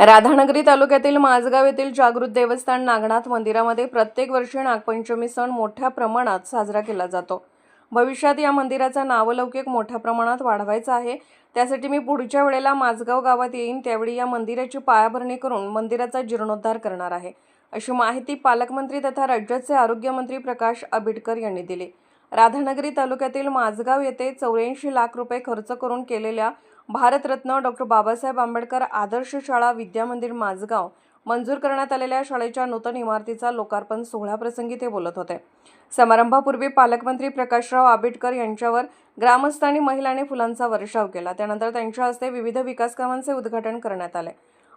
राधानगरी तालुक्यातील माझगाव येथील जागृत देवस्थान नागनाथ मंदिरामध्ये प्रत्येक वर्षी नागपंचमी सण मोठ्या प्रमाणात साजरा केला जातो. भविष्यात या मंदिराचा नावलौकिक मोठ्या प्रमाणात वाढवायचा आहे. त्यासाठी मी पुढच्या वेळेला माझगाव गावात येईन त्यावेळी या मंदिराची पायाभरणी करून मंदिराचा जीर्णोद्धार करणार आहे. अशी माहिती पालकमंत्री तथा राज्याचे आरोग्यमंत्री प्रकाश आबिडकर यांनी दिली. राधानगरी तालुक्यातील माझगाव येथे चौऱ्याऐंशी लाख रुपये खर्च करून केलेल्या भारतरत्न डॉक्टर बाबासाहेब आंबेडकर आदर्श शाळा विद्यामंदिर माझगाव मंजूर करण्यात आलेल्या शाळेच्या नूतन इमारतीचा लोकार्पण सोहळ्याप्रसंगी ते बोलत होते. समारंभापूर्वी पालकमंत्री प्रकाशराव आंबेडकर यांच्यावर ग्रामस्थ आणि महिलांनी फुलांचा वर्षाव केला. त्यानंतर त्यांच्या हस्ते विविध विकास कामांचे उद्घाटन करण्यात आले.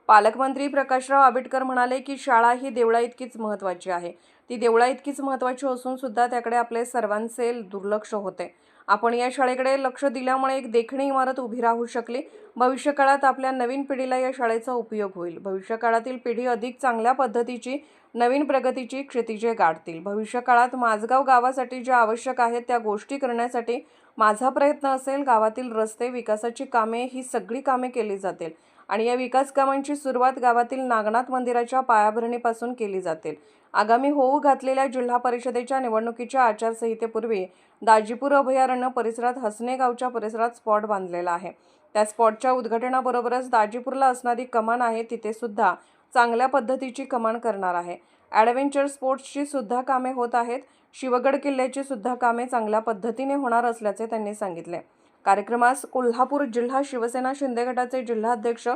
पालकमंत्री प्रकाशराव आंबेडकर म्हणाले की शाळा ही देवळा इतकीच महत्त्वाची आहे. ती देवळा इतकीच महत्त्वाची असून सुद्धा त्याकडे आपले सर्वांचे दुर्लक्ष होते. आपण या शाळेकडे लक्ष दिल्यामुळे एक देखणी इमारत उभी राहू शकली. भविष्यकाळात आपल्या नवीन पिढीला या शाळेचा उपयोग होईल. भविष्यकाळातील पिढी अधिक चांगल्या पद्धतीची नवीन प्रगतीची क्षितिजे गाठतील. भविष्यकाळात माझगाव गावासाठी ज्या आवश्यक आहेत त्या गोष्टी करण्यासाठी माझा प्रयत्न असेल गावातील रस्ते विकासाची कामे ही सगळी कामे केली जातील. आणि या विकास कामांची सुरुवात गावातील नागनाथ मंदिराच्या पायाभरणीपासून केली जातील. आगामी होऊ घातलेल्या जिल्हा परिषदेच्या निवडणुकीच्या आचारसंहितेपूर्वी दाजीपूर अभयारण्य परिसरात हसने गावच्या परिसरात स्पॉट बांधलेला आहे. त्या स्पॉटच्या उद्घाटनाबरोबरच दाजीपूरला असणारी कमान आहे तिथे सुद्धा चांगल्या पद्धतीची कमान करणार आहे. ॲडव्हेंचर स्पोर्ट्सची सुद्धा कामे होत आहेत. शिवगड किल्ल्याची सुद्धा कामे चांगल्या पद्धतीने होणार असल्याचे त्यांनी सांगितले. कार्यक्रमास कोल्हापूर जिल्हा शिवसेना शिंदे गटाचे जिल्हाध्यक्ष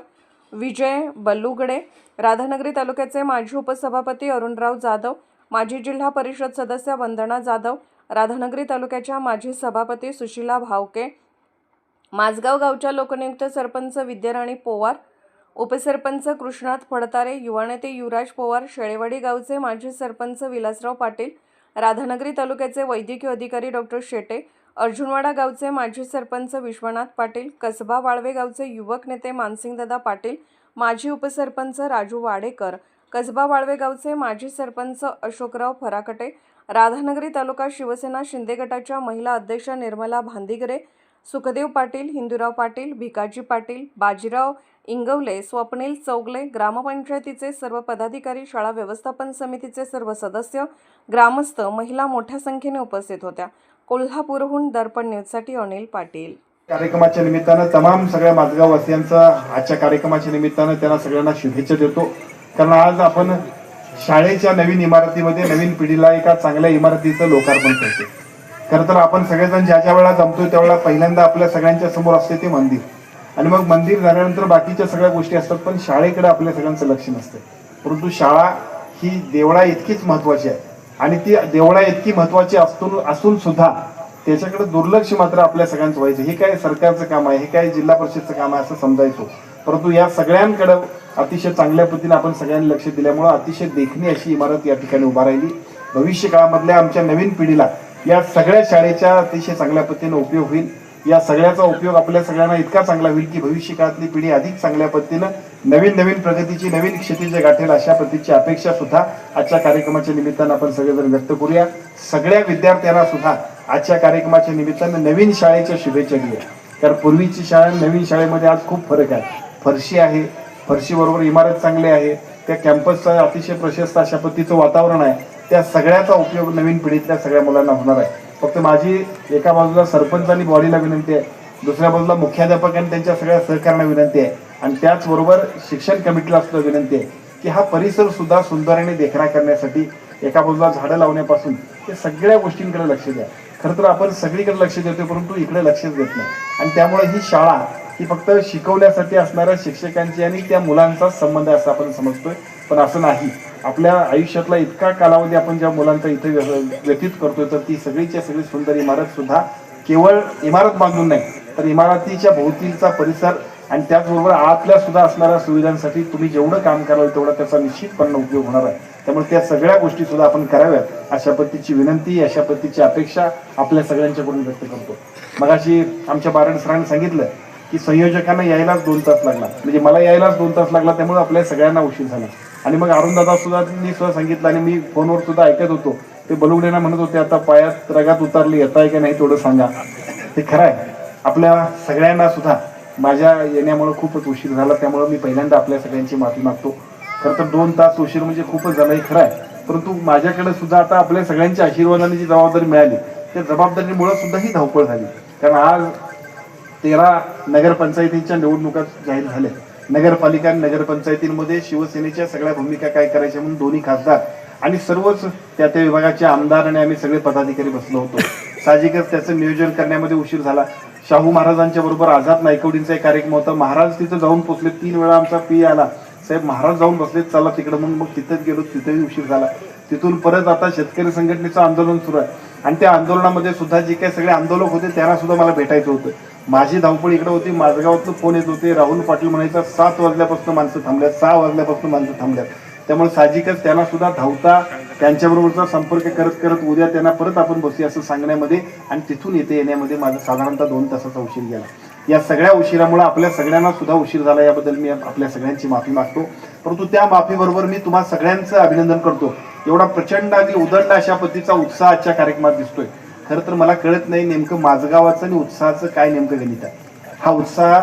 विजय बल्लुगडे राधानगरी तालुक्याचे माजी उपसभापती अरुणराव जाधव माजी जिल्हा परिषद सदस्य वंदना जाधव राधानगरी तालुक्याच्या माजी सभापती सुशीला भावके माझगाव गावच्या लोकनियुक्त सरपंच विद्याराणी पोवार उपसरपंच कृष्णात फडतारे युवा नेते युवराज पोवार शेळेवाडी गावचे माजी सरपंच विलासराव पाटील राधानगरी तालुक्याचे वैद्यकीय अधिकारी डॉक्टर शेटे अर्जुनवाडा गावचे माजी सरपंच विश्वनाथ पाटील कसबा वाळवे गावचे युवक नेते मानसिंगदादा पाटील माजी उपसरपंच राजू वाडेकर कसबा वाळवे गावचे माजी सरपंच अशोकराव फराकटे राधानगरी तालुका शिवसेना शिंदे गटाच्या महिला अध्यक्ष निर्मला भांदिगरे सुखदेव पाटील हिंदूराव पाटील भिकाजी पाटील बाजीराव इंगवले स्वप्नील चौगले ग्रामपंचायतीचे सर्व पदाधिकारी शाळा व्यवस्थापन समितीचे सर्व सदस्य ग्रामस्थ महिला मोठ्या संख्येने उपस्थित होत्या. कोल्हापूरहून दर्पण न्यूजसाठी अनिल पाटील. कार्यक्रमाच्या निमित्तानं तमाम सगळ्या माझगाव वासियांचा आजच्या कार्यक्रमाच्या निमित्तानं त्यांना सगळ्यांना शुभेच्छा देतो. कारण आज आपण शाळेच्या नवीन इमारतीमध्ये नवीन पिढीला एका चांगल्या इमारतीचं लोकार्पण करते. खरं तर आपण सगळेजण ज्या ज्या वेळा जमतोय त्यावेळेला पहिल्यांदा आपल्या सगळ्यांच्या समोर असते ते मंदिर. आणि मग मंदिर झाल्यानंतर बाकीच्या सगळ्या गोष्टी असतात पण शाळेकडे आपल्या सगळ्यांचं लक्ष नसतं. परंतु शाळा ही देवळा इतकीच महत्वाची आहे. आणि ती देवळा इतकी महत्वाची असून असून सुद्धा त्याच्याकडे दुर्लक्ष मात्र आपल्या सगळ्यांचं व्हायचं. हे काय सरकारचं काम आहे? हे काय जिल्हा परिषदचं काम आहे असं समजायचो. परंतु या सगळ्यांकडं अतिशय चांगल्या पद्धतीने आपण सगळ्यांनी लक्ष दिल्यामुळं अतिशय देखणी अशी इमारत या ठिकाणी उभा राहिली. भविष्य काळामधल्या आमच्या नवीन पिढीला या सगळ्या शाळेच्या अतिशय चांगल्या पद्धतीने उपयोग होईल. या सगळ्याचा उपयोग आपल्या सगळ्यांना इतका चांगला होईल की भविष्य काळातली पिढी अधिक चांगल्या पद्धतीनं नवीन नवीन प्रगतीची नवीन क्षितिजे गाठेल अशा पद्धतीची अपेक्षा सुद्धा आजच्या कार्यक्रमाच्या निमित्तानं आपण सगळेजण व्यक्त करूया. सगळ्या विद्यार्थ्यांना सुद्धा आजच्या कार्यक्रमाच्या निमित्तानं नवीन शाळेच्या शुभेच्छा दिल्या कारण पूर्वीची शाळा नवीन शाळेमध्ये आज खूप फरक आहे. फरशी आहे फरशीबरोबर इमारत चांगली आहे त्या कॅम्पसचं अतिशय प्रशस्त अशा पद्धतीचं वातावरण आहे त्या सगळ्याचा उपयोग नवीन पिढीतल्या सगळ्या मुलांना होणार आहे. फक्त माझी एका बाजूला सरपंच आणि बॉडीला विनंती आहे दुसऱ्या बाजूला मुख्याध्यापक आणि त्यांच्या सगळ्या सहकार्यांना विनंती आहे. आणि त्याचबरोबर शिक्षण कमिटीला सुद्धा विनंती आहे की हा परिसर सुद्धा सुंदर आणि देखणा करण्यासाठी एका बाजूला झाडं लावण्यापासून हे सगळ्या गोष्टींकडे लक्ष द्या. खरं तर आपण सगळीकडे लक्ष देतो परंतु इकडे लक्षच देत नाही. आणि त्यामुळे ही शाळा ही फक्त शिकवण्यासाठी असणाऱ्या शिक्षकांची आणि त्या मुलांचा संबंध आहे असं आपण समजतोय. पण असं नाही. आपल्या आयुष्यातला इतका कालावधी आपण ज्या मुलांचा इथे व्य- व्यतीत करतोय तर ती सगळीच्या सगळी सुंदर इमारत सुद्धा केवळ इमारत बांधून नाही तर इमारतीच्या भोवतीचा परिसर आणि त्याचबरोबर आतल्या सुद्धा असणाऱ्या सुविधांसाठी तुम्ही जेवढं काम कराल तेवढा त्याचा निश्चितपणे उपयोग होणार आहे. त्यामुळे त्या सगळ्या गोष्टी सुद्धा आपण कराव्यात अशा पद्धतीची विनंती अशा पद्धतीची अपेक्षा आपल्या सगळ्यांच्याकडून व्यक्त करतो. मगाशी आमच्या बारण सरांनी सांगितलं की संयोजकांना यायलाच दोन तास लागला. म्हणजे मला यायलाच दोन तास लागला त्यामुळे आपल्या सगळ्यांना उशीर झाला. आणि मग अरुणदादा सुद्धा मी सुद्धा सांगितलं आणि मी फोनवर सुद्धा ऐकत होतो. ते बलुगडेना म्हणत होते आता पायात रगात उतरली येत आहे का नाही तेवढं सांगा. ते खरं आहे. आपल्या सगळ्यांना सुद्धा माझ्या येण्यामुळे खूपच उशीर झाला. त्यामुळे मी पहिल्यांदा आपल्या सगळ्यांची माफी मागतो. खरं तर दोन तास उशीर म्हणजे खूपच झाला हे खरं आहे. परंतु माझ्याकडे सुद्धा आता आपल्या सगळ्यांच्या आशीर्वादाने जी जबाबदारी मिळाली त्या जबाबदारीमुळे सुद्धा ही धावपळ झाली. कारण आज तेरा नगरपंचायतींच्या निवडणुका जाहीर झाल्या. नगरपालिका आणि नगरपंचायतींमध्ये शिवसेनेच्या सगळ्या भूमिका काय करायच्या म्हणून दोन्ही खासदार आणि सर्वच त्या त्या विभागाचे आमदार आणि आम्ही सगळे पदाधिकारी बसलो होतो. साहजिकच त्याचं नियोजन करण्यामध्ये उशीर झाला. शाहू महाराजांच्या बरोबर आझाद नायकवडींचा एक कार्यक्रम होता. महाराज तिथं जाऊन पोचले. तीन वेळा आमचा पी आला. साहेब महाराज जाऊन बसले. चला तिकडे म्हणून मग तिथंच गेलो. तिथेही उशीर झाला. तिथून परत आता शेतकरी संघटनेचं आंदोलन सुरू आहे. आणि त्या आंदोलनामध्ये सुद्धा जे काही सगळे आंदोलक होते त्यांना सुद्धा मला भेटायचं होतं. माझी धावपळ इकडे होती माझगावातून फोन येत होते राहुल पाटील म्हणायचा सात वाजल्यापासून माणसं थांबल्यात सहा वाजल्यापासून माणसं थांबल्यात. त्यामुळे साहजिकच त्यांना सुद्धा धावता त्यांच्याबरोबरचा संपर्क करत करत उद्या त्यांना परत आपण बसूया असं सांगण्यामध्ये आणि तिथून येते येण्यामध्ये माझा साधारणतः दोन तासाचा उशीर गेला. या सगळ्या उशिरामुळे आपल्या सगळ्यांना सुद्धा उशीर झाला याबद्दल मी आपल्या सगळ्यांची माफी मागतो. परंतु त्या माफीबरोबर मी तुम्हा सगळ्यांचं अभिनंदन करतो. एवढा प्रचंड आणि उदंड अशा पद्धतीचा उत्साह आजच्या कार्यक्रमात दिसतोय. खरं तर मला कळत नाही नेमकं माझगावाचं आणि उत्साहाचं काय नेमकं गणित आहे. हा उत्साह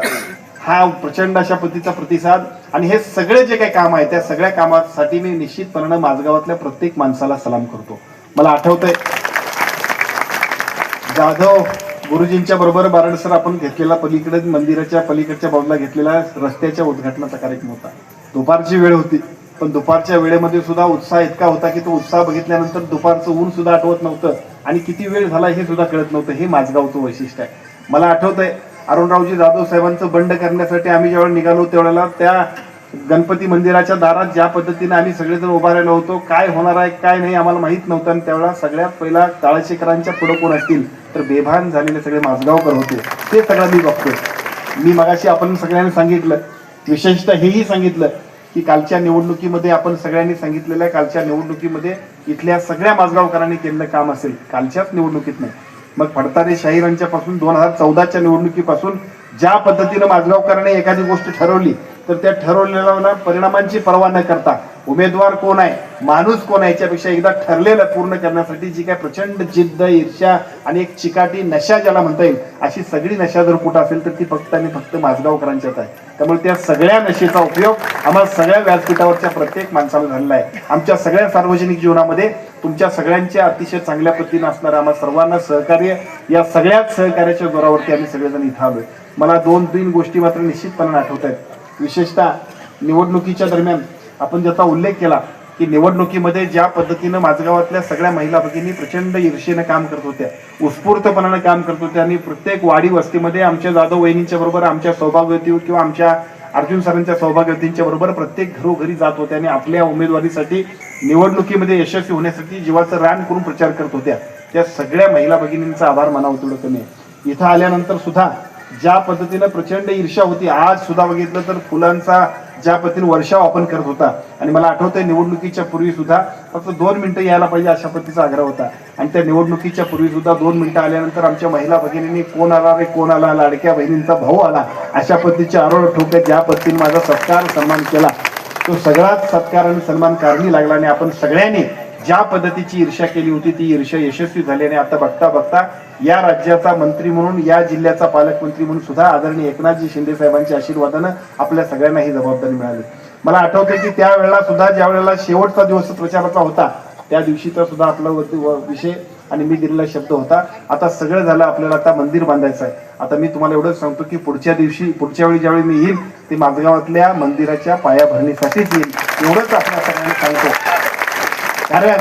हा प्रचंड अशा पद्धतीचा प्रतिसाद आणि हे सगळे जे काही काम आहे त्या सगळ्या कामासाठी मी निश्चितपणानं माझगावातल्या प्रत्येक माणसाला सलाम करतो. मला आठवतंय जाधव गुरुजींच्या बरोबर बारणसर आपण घेतलेला पलीकडे मंदिराच्या पलीकडच्या बाजूला घेतलेला रस्त्याच्या उद्घाटनाचा कार्यक्रम होता. दुपारची वेळ होती पण दुपारच्या वेळेमध्ये सुद्धा उत्साह इतका होता की तो उत्साह बघितल्यानंतर दुपारचं ऊन सुद्धा आठवत नव्हतं. आणि किती वेळ झाला हे सुद्धा कळत नव्हतं. हे माझगावचं वैशिष्ट्य आहे. मला आठवतंय अरुणरावजी जाधव साहेबांचं बंड करण्यासाठी आम्ही ज्यावेळेला निघालो त्यावेळेला त्या गणपती मंदिराच्या दारात ज्या पद्धतीने आम्ही सगळेजण उभा राहिलो होतो काय होणार आहे काय नाही आम्हाला माहीत नव्हतं. आणि त्यावेळेला सगळ्यात पहिला ताळशेकरांच्या पुढं कोण असतील तर बेभान झालेले सगळे माझगावकर होते. ते सगळं मी बघतो मी मगाशी आपण सगळ्यांनी सांगितलं विशेषतः हेही सांगितलं की कालच्या निवडणुकीमध्ये आपण सगळ्यांनी सांगितलेल्या कालच्या निवडणुकीमध्ये इथल्या सगळ्या माझगावकरांनी केलेलं काम असेल. कालच्याच निवडणुकीत नाही. मग फडतारे शाहीरांच्या पासून दोन हजार चौदाच्या निवडणुकीपासून ज्या पद्धतीनं माझगावकरांनी एखादी गोष्ट ठरवली तर त्या ठरवलेल्या परिणामांची पर्वा न करता उमेदवार कोण आहे माणूस कोण आहे याच्यापेक्षा एकदा ठरलेलं पूर्ण करण्यासाठी जी काय प्रचंड जिद्द ईर्ष्या आणि एक चिकाटी नशा ज्याला म्हणता येईल अशी सगळी नशा जर कुठं असेल तर ती फक्त आणि फक्त माझगावकरांच्यात आहे. त्यामुळे त्या सगळ्या नशेचा उपयोग आम्हाला सगळ्या व्यासपीठावरच्या प्रत्येक माणसाला झालेला आहे. आमच्या सगळ्या सार्वजनिक जीवनामध्ये तुमच्या सगळ्यांच्या अतिशय चांगल्या पद्धतीने असणारं आम्हाला सर्वांना सहकार्य या सगळ्याच सहकार्याच्या जोरावरती आम्ही सगळेजण इथं आलोय. मला दोन तीन गोष्टी मात्र निश्चितपणे आठवत आहेत. विशेषतः निवडणुकीच्या दरम्यान आपण ज्याचा उल्लेख केला की निवडणुकीमध्ये ज्या पद्धतीनं माझगावातल्या सगळ्या महिला भगिनी प्रचंड ईर्षेनं काम करत होत्या उत्स्फूर्तपणानं काम करत होत्या आणि प्रत्येक वाडी वस्तीमध्ये आमच्या जाधव वहिनींच्या बरोबर आमच्या सौभाग्यवती किंवा आमच्या अर्जुन सरांच्या सौभाग्यवतींच्या बरोबर प्रत्येक घरोघरी जात होत्या आणि आपल्या उमेदवारीसाठी निवडणुकीमध्ये यशस्वी होण्यासाठी जीवाचं रान करून प्रचार करत होत्या त्या सगळ्या महिला भगिनींचा आभार मानावं तेवढं कमी आहे. इथं आल्यानंतर सुद्धा ज्या पद्धतीनं प्रचंड ईर्ष्या होती आज सुद्धा बघितलं तर फुलांचा ज्या पद्धतीने वर्षाव आपण करत होता. आणि मला आठवतंय निवडणुकीच्या पूर्वी सुद्धा फक्त दोन मिनिटं यायला पाहिजे अशा पद्धतीचा आग्रह होता. आणि त्या निवडणुकीच्या पूर्वी सुद्धा दोन मिनिटं आल्यानंतर आमच्या महिला भगिनींनी कोण आला रे कोण आला लाडक्या बहिणींचा भाऊ आला अशा पद्धतीचे आरोप ठोकत ज्या पद्धतीने माझा सत्कार सन्मान केला. तो सगळाच सत्कार आणि सन्मान कारणी लागला आणि आपण सगळ्यांनी ज्या पद्धतीची ईर्ष्या केली होती ती ईर्ष्या यशस्वी झाली आणि आता बघता बघता या राज्याचा मंत्री म्हणून या जिल्ह्याचा पालकमंत्री म्हणून सुद्धा आदरणीय एकनाथजी शिंदे साहेबांच्या आशीर्वादानं आपल्या सगळ्यांना ही जबाबदारी मिळाली. मला आठवते की त्यावेळेला सुद्धा ज्या वेळेला शेवटचा दिवस प्रचाराचा होता त्या दिवशीचा सुद्धा आपला विषय आणि मी दिलेला शब्द होता. आता सगळं झालं आपल्याला आता मंदिर बांधायचं आहे आता मी तुम्हाला एवढंच सांगतो की पुढच्या दिवशी पुढच्या वेळी ज्यावेळी मी येईल ते माझगावातल्या मंदिराच्या पायाभरणीसाठीच येईल. एवढंच आपल्या सगळ्यांना सांगतो. कारण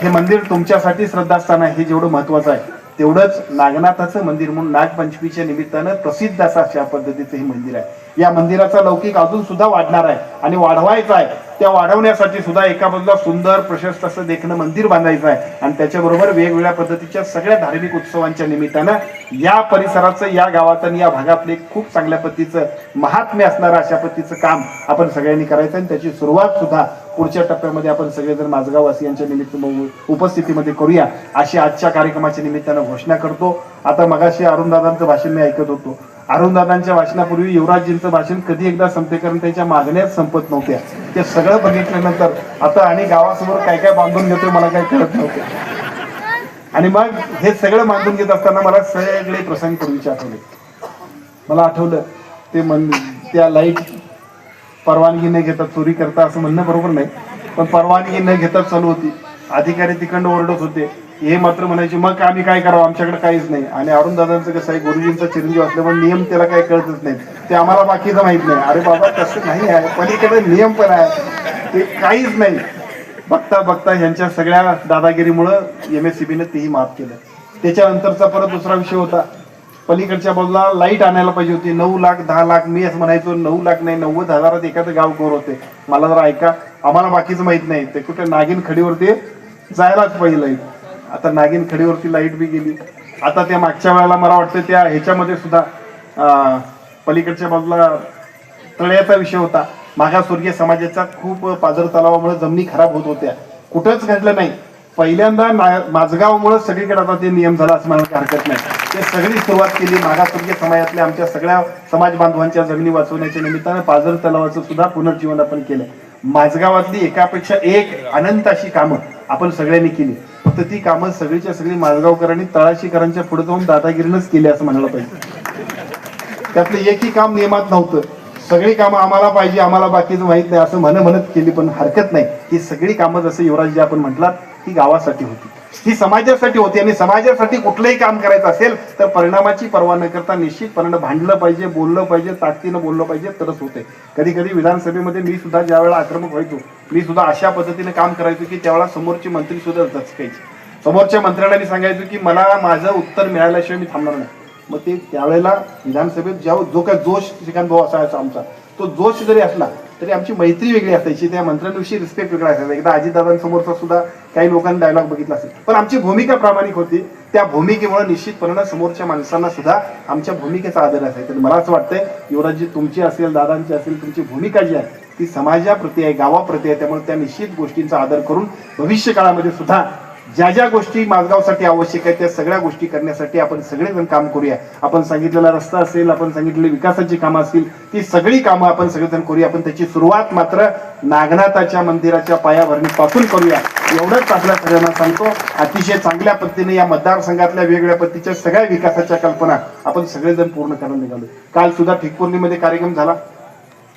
हे मंदिर तुमच्यासाठी श्रद्धास्थान आहे. हे जेवढं महत्वाचं आहे तेवढंच नागनाथाचं मंदिर म्हणून नागपंचमीच्या निमित्तानं प्रसिद्ध असं अशा पद्धतीचं हे मंदिर आहे. या मंदिराचा लौकिक अजून सुद्धा वाढणार आहे आणि वाढवायचा आहे. त्या वाढवण्यासाठी सुद्धा एका बाजूला सुंदर प्रशस्त असं देखणं मंदिर बांधायचं आहे. आणि त्याच्याबरोबर वेगवेगळ्या पद्धतीच्या सगळ्या धार्मिक उत्सवांच्या निमित्तानं या परिसराचं या गावाचं आणि या भागातलं एक खूप चांगल्या पद्धतीचं महात्म्य असणारं अशा पद्धतीचं काम आपण सगळ्यांनी करायचं आणि त्याची सुरुवात सुद्धा पुढच्या टप्प्यामध्ये आपण सगळेजण माझगाववासियांच्या निमित्त उपस्थितीमध्ये करूया अशी आजच्या कार्यक्रमाच्या निमित्तानं घोषणा करतो. आता मगाशी अरुणदादांचं भाषण मी ऐकत होतो. अरुणदादांच्या भाषणापूर्वी युवराजजींचं भाषण कधी एकदा संपते कारण त्यांच्या मागण्याच संपत नव्हत्या. ते सगळं बघितल्यानंतर आता आणि गावासमोर काय काय बांधून घेतोय मला काही कळत नव्हतं. आणि मग हे सगळं बांधून घेत असताना मला सगळे प्रसंग पूर्वीचे आठवले मला आठवलं ते मन त्या लाइट परवानगी न घेता चोरी करता असं म्हणणं बरोबर नाही. पण परवानगी न घेता चालू होती. अधिकारी तिकडनं ओरडत होते. हे मात्र म्हणायचे मग आम्ही काय करावं? आमच्याकडे काहीच नाही. आणि अरुण दादांचं कसं आहे गुरुजींचा चिरंजीव असल्यामुळे नियम त्याला काही कळतच नाही. ते आम्हाला बाकीचं माहीत नाही. अरे बाबा तसं नाही आहे. पलीकडे नियम पण आहे. ते काहीच नाही. बघता बघता ह्यांच्या सगळ्या दादागिरीमुळं एम एस सी बीनं तेही माफ केलं. त्याच्यानंतरचा परत दुसरा विषय होता. पलीकडच्या बाजूला लाइट आणायला पाहिजे होती. नऊ लाख दहा लाख मी असं म्हणायचो नऊ लाख नाही नव्वद हजारात एखादं गाव कोर होते. मला जरा ऐका आम्हाला बाकीचं माहीत नाही. ते कुठे नागिन खडीवरती जायलाच पाहिजे लाइट आता नागिन खडीवरती लाइट बी गेली. आता त्या मागच्या वेळेला मला वाटतं त्या ह्याच्यामध्ये सुद्धा पलीकडच्या बाजूला तळ्याचा विषय होता. मागासवर्गीय समाजाचा खूप पाझर तलावामुळे जमिनी खराब होत होत्या. कुठंच घडलं नाही. पहिल्यांदा ना- माझगावमुळे सगळीकडे आता ते नियम झाला असं म्हणायला हरकत नाही. ते सगळी सुरुवात केली. मागासवर्गीय समाजातल्या आमच्या सगळ्या समाज बांधवांच्या जमिनी वाचवण्याच्या निमित्तानं पाझर तलावाचं सुद्धा पुनर्जीवन आपण केलं. माझगावातली एकापेक्षा एक अनंत अशी कामं आपण सगळ्यांनी केली. फक्त ती कामं सगळीच्या सगळी माझगावकरांनी तळाशीकरांच्या पुढे जाऊन दादागिरीनंच केली असं म्हणायला पाहिजे. त्यातलं एकही काम नियमात नव्हतं. सगळी कामं आम्हाला पाहिजे आम्हाला बाकीचं माहीत नाही असं म्हण म्हणत केली पण हरकत नाही. ही सगळी कामं जसं युवराजजी आपण म्हटलात ती गावासाठी होती. ही समाजासाठी होती आणि समाजासाठी कुठलंही काम करायचं असेल तर परिणामाची पर्वा न करता निश्चितपणे भांडलं पाहिजे बोललं पाहिजे ताकदीनं बोललं पाहिजे तरच होते. कधी कधी विधानसभेमध्ये मी सुद्धा ज्या वेळेला आक्रमक व्हायचो मी सुद्धा अशा पद्धतीने काम करायचो की त्यावेळेला समोरची मंत्री सुद्धा दचकायची. समोरच्या मंत्र्यांना मी सांगायचो की मला माझं उत्तर मिळाल्याशिवाय मी थांबणार नाही. मग ते त्यावेळेला विधानसभेत ज्या जो काय जोश श्रीकांत भाऊ असायचा आमचा. तो जोश जरी असला तरी आमची मैत्री वेगळी असायची. त्या मंत्र्यांविषयी रिस्पेक्ट वेगळा असायचा. एकदा अजितदादांसमोरचा सुद्धा काही लोकांनी डायलॉग बघितला असेल. पण आमची भूमिका प्रामाणिक होती. त्या भूमिकेमुळे निश्चितपणे समोरच्या माणसांना सुद्धा आमच्या भूमिकेचा आदर असायचा. तर मला असं वाटतंय युवराजजी तुमची असेल दादांची असेल तुमची भूमिका जी आहे ती समाजाप्रती आहे गावाप्रती आहे. त्यामुळे त्या निश्चित गोष्टींचा आदर करून भविष्य काळामध्ये सुद्धा ज्या ज्या गोष्टी माझगावसाठी आवश्यक आहेत त्या सगळ्या गोष्टी करण्यासाठी आपण सगळेजण काम करूया. आपण सांगितलेला रस्ता असेल आपण सांगितलेली विकासाची कामं असतील ती सगळी कामं आपण सगळेजण करूया. आपण त्याची सुरुवात मात्र नागनाथाच्या मंदिराच्या पायाभरणीपासून करूया. एवढंच आपल्या सगळ्यांना सांगतो. अतिशय चांगल्या पद्धतीने या मतदारसंघातल्या वेगवेगळ्या पद्धतीच्या सगळ्या विकासाच्या कल्पना आपण सगळेजण पूर्ण करायला निघालो काल सुद्धा ठिकपूर्णीमध्ये कार्यक्रम झाला.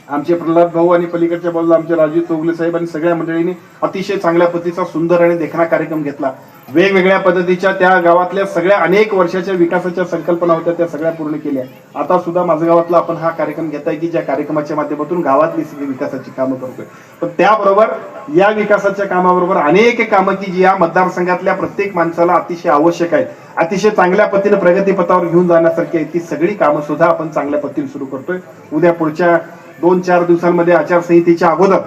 आमचे प्रल्हाद भाऊ आणि पलीकडच्या बाजूला आमचे राजू चोगले साहेब आणि सगळ्या मंडळींनी अतिशय चांगल्या पद्धतीचा सुंदर आणि देखणा कार्यक्रम घेतला. वेगवेगळ्या पद्धतीच्या त्या गावातल्या सगळ्या अनेक वर्षाच्या विकासाच्या संकल्पना होत्या त्या सगळ्या पूर्ण केल्या. आता सुद्धा माझ्या गावातला आपण हा कार्यक्रम घेताय की ज्या कार्यक्रमाच्या माध्यमातून गावातली सगळी विकासाची कामं करतोय. पण त्याबरोबर या विकासाच्या कामाबरोबर अनेक कामं की जी या मतदारसंघातल्या प्रत्येक माणसाला अतिशय आवश्यक आहेत. अतिशय चांगल्या पद्धतीने प्रगतीपथावर घेऊन जाण्यासारखी आहेत ती सगळी कामं सुद्धा आपण चांगल्या पद्धतीने सुरू करतोय. उद्या पुढच्या दोन चार दिवसांमध्ये आचारसंहितेच्या अगोदर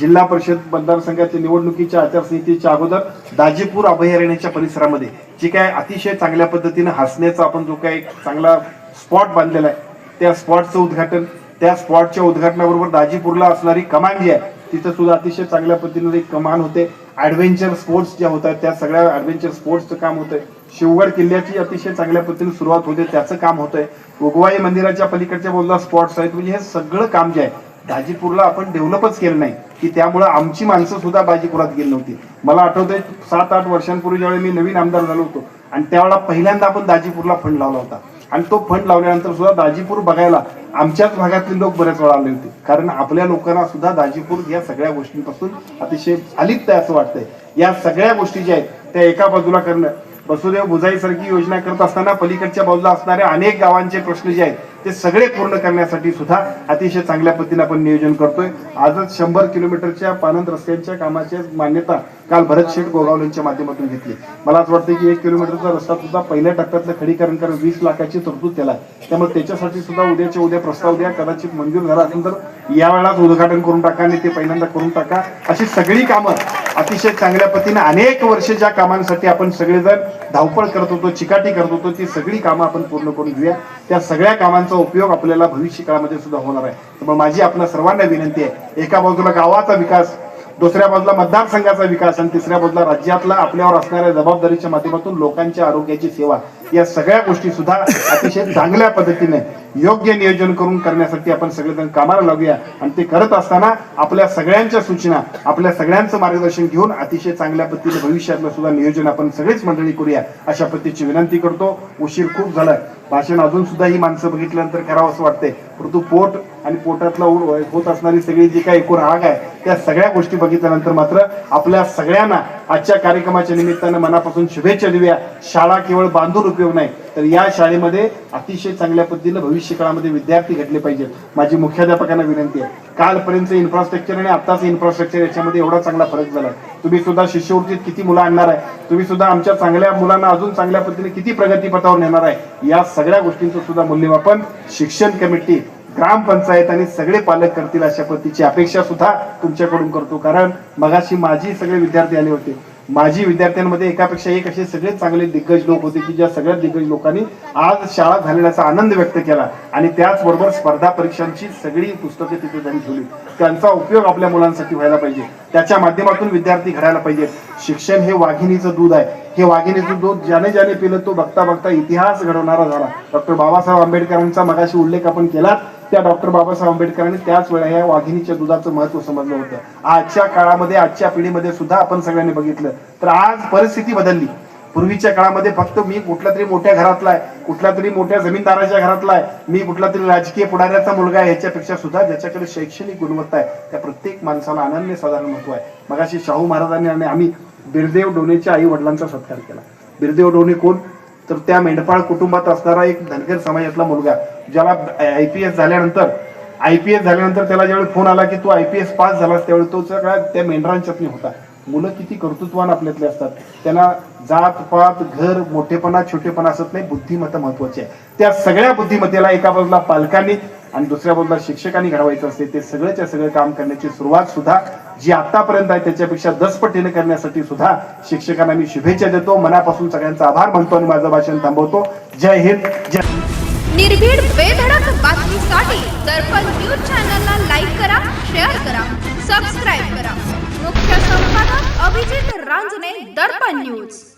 जिल्हा परिषद मतदारसंघाच्या निवडणुकीच्या आचारसंहितेच्या अगोदर दाजीपूर अभयारण्याच्या परिसरामध्ये जी काय अतिशय चांगल्या पद्धतीनं हसण्याचा आपण जो काय एक चांगला स्पॉट बांधलेला आहे त्या स्पॉटचं उद्घाटन त्या स्पॉटच्या उद्घाटनाबरोबर दाजीपूरला असणारी कमान जी आहे तिथं सुद्धा अतिशय चांगल्या पद्धतीने एक कमान होते. ॲडव्हेंचर स्पोर्ट्स ज्या होतात त्या सगळ्या ॲडव्हेंचर स्पोर्ट्सचं काम होतं शिवगड किल्ल्याची अतिशय चांगल्या पद्धतीने सुरुवात होते. त्याचं काम होतंय. उगवाई मंदिराच्या पलीकडच्या बाजूला स्पॉट्स आहेत. म्हणजे हे सगळं काम जे आहे दाजीपूरला आपण डेव्हलपच केलं नाही. की त्यामुळं आमची माणसं सुद्धा बाजीपुरात गेली नव्हती. मला आठवतंय सात आठ वर्षांपूर्वी ज्यावेळी मी नवीन आमदार झालो होतो आणि त्यावेळेला पहिल्यांदा आपण दाजीपूरला फंड लावला होता. आणि तो फंड लावल्यानंतर सुद्धा दाजीपूर बघायला आमच्याच भागातले लोक बरेच वेळा आले होते. कारण आपल्या लोकांना सुद्धा दाजीपूर या सगळ्या गोष्टींपासून अतिशय अलिप्त आहे असं वाटतंय. या सगळ्या गोष्टी ज्या आहेत त्या एका बाजूला करणं वसुदेव बुजाई सारखी योजना करत असताना पलीकडच्या बाजूला असणाऱ्या अनेक गावांचे प्रश्न जे आहेत ते सगळे पूर्ण करण्यासाठी सुद्धा अतिशय चांगल्या पद्धतीने आपण नियोजन करतोय. आजच शंभर किलोमीटरच्या पानंद रस्त्यांच्या कामाची मान्यता काल भरत शेठ गोगावलेंच्या माध्यमातून घेतली. मला असं वाटतं की एक किलोमीटरचा रस्ता सुद्धा पहिल्या टप्प्यातलं खडीकरण करून वीस लाखाची तरतूद त्याला त्यामुळे त्याच्यासाठी सुद्धा उद्याच्या उद्या प्रस्ताव द्या. कदाचित मंजूर झाला असेल तर यावेळेलाच उद्घाटन करून टाका आणि ते पहिल्यांदा करून टाका. अशी सगळी कामं अतिशय चांगल्या पद्धतीने अनेक वर्ष ज्या कामांसाठी आपण सगळेजण धावपळ करत होतो चिकाटी करत होतो. ती सगळी कामं आपण पूर्ण करून घेऊया. त्या सगळ्या कामांचा उपयोग आपल्याला भविष्य काळामध्ये सुद्धा होणार आहे. त्यामुळे माझी आपल्या सर्वांना विनंती आहे एका बाजूला गावाचा विकास दुसऱ्या बाजूला मतदारसंघाचा विकास आणि तिसऱ्या बाजूला राज्यातला आपल्यावर असणाऱ्या जबाबदारीच्या माध्यमातून लोकांच्या आरोग्याची सेवा या सगळ्या गोष्टी सुद्धा अतिशय चांगल्या पद्धतीने योग्य नियोजन करून करण्यासाठी आपण सगळेजण कामाला लागूया. आणि ते करत असताना आपल्या सगळ्यांच्या सूचना आपल्या सगळ्यांचं मार्गदर्शन घेऊन अतिशय चांगल्या पद्धतीने भविष्यातलं सुद्धा नियोजन आपण सगळेच मंडळी करूया अशा पद्धतीची विनंती करतो. उशीर खूप झाला भाषण अजून सुद्धा ही माणसं बघितल्यानंतर करावं असं वाटतंय. परंतु पोट आणि पोटातला उ- होत असणारी सगळी जी काही एकूण आग आहे त्या सगळ्या गोष्टी बघितल्यानंतर मात्र आपल्या सगळ्यांना आजच्या कार्यक्रमाच्या निमित्तानं मनापासून शुभेच्छा देऊया. शाळा केवळ बांधून उपयोग नाही. तर या शाळेमध्ये अतिशय चांगल्या पद्धतीनं भविष्य काळामध्ये विद्यार्थी घडले पाहिजेत. माझी मुख्याध्यापकांना विनंती आहे. कालपर्यंत इन्फ्रास्ट्रक्चर आणि आताच इन्फ्रास्ट्रक्चर याच्यामध्ये एवढा चांगला फरक झाला तुम्ही सुद्धा शिष्यवृत्तीत किती मुलं आणणार आहे? तुम्ही सुद्धा आमच्या चांगल्या मुलांना अजून चांगल्या पद्धतीने किती प्रगतीपथावर नेणार आहे? या सगळ्या गोष्टींचं सुद्धा मूल्यमापन शिक्षण कमिटी ग्रामपंचायत आणि सगळे पालक करतील अशा पद्धतीची अपेक्षा सुद्धा तुमच्याकडून करतो. कारण मगाशी माझी सगळे विद्यार्थी आले होते. माझी विद्यार्थ्यांमध्ये एकापेक्षा एक असे सगळे चांगले दिग्गज लोक होते की ज्या सगळ्या दिग्गज लोकांनी आज शाळा झालेल्याचा आनंद व्यक्त केला. आणि त्याचबरोबर स्पर्धा परीक्षांची सगळी पुस्तके तिथे त्यांनी ठेवली. त्यांचा उपयोग आपल्या मुलांसाठी व्हायला पाहिजे. त्याच्या माध्यमातून विद्यार्थी घडायला पाहिजेत. शिक्षण हे वाघिणीचं दूध आहे. हे वाघिणीचं दूध ज्याने ज्याने पिलं तो बघता बघता इतिहास घडवणारा झाला. डॉक्टर बाबासाहेब आंबेडकरांचा मगाशी उल्लेख आपण केला त्या डॉक्टर बाबासाहेब आंबेडकरांनी त्याच वेळा या वाघिणीच्या दुधाचं महत्त्व समजलं होतं. आजच्या काळामध्ये आजच्या पिढीमध्ये सुद्धा आपण सगळ्यांनी बघितलं. तर आज परिस्थिती बदलली. पूर्वीच्या काळामध्ये फक्त मी कुठल्या तरी मोठ्या घरातला आहे कुठल्या तरी मोठ्या जमीनदाराच्या घरातला आहे मी कुठला तरी राजकीय पुढाऱ्याचा मुलगा आहे ह्याच्यापेक्षा सुद्धा ज्याच्याकडे शैक्षणिक गुणवत्ता आहे त्या प्रत्येक माणसाला अनन्य साधारण महत्त्व आहे. मगाशी शाहू महाराजांनी आणि आम्ही बिरदेव डोनेच्या आई वडिलांचा सत्कार केला. बिरदेव डोने कोण? तर त्या मेंढपाळ कुटुंबात असणारा एक धनगर समाजातला मुलगा ज्याला आय पी एस झाल्यानंतर आय पी एस झाल्यानंतर त्याला ज्यावेळी फोन आला की तू आय पी एस पास झालास त्यावेळी तो सगळा त्या मेंढरांच्यातनी होता. मुलं किती कर्तृत्वान आपल्यातले असतात. त्यांना जात पात घर मोठेपणा छोटेपणा असत नाही बुद्धिमत्ता महत्वाची आहे. त्या सगळ्या बुद्धिमत्तेला एका बाजूला पालकांनी आणि दुसऱ्या बाजूला शिक्षकांनी घडवायचं असते ते सगळ्याच्या सगळं काम करण्याची सुरुवात सुद्धा जी आतापर्यंत आहे त्याच्यापेक्षा दसपटीने करण्यासाठी सुद्धा शिक्षकांना मी शुभेच्छा देतो. मनापासून सगळ्यांचा आभार मानतो आणि माझं भाषण थांबवतो. जय हिंद जय निर्भीड बेधडक बातमीसाठी दर्पण न्यूज चॅनलला लाईक करा शेअर करा सबस्क्राईब करा. मुख्य संपादक अभिजित रांजणे दर्पण न्यूज.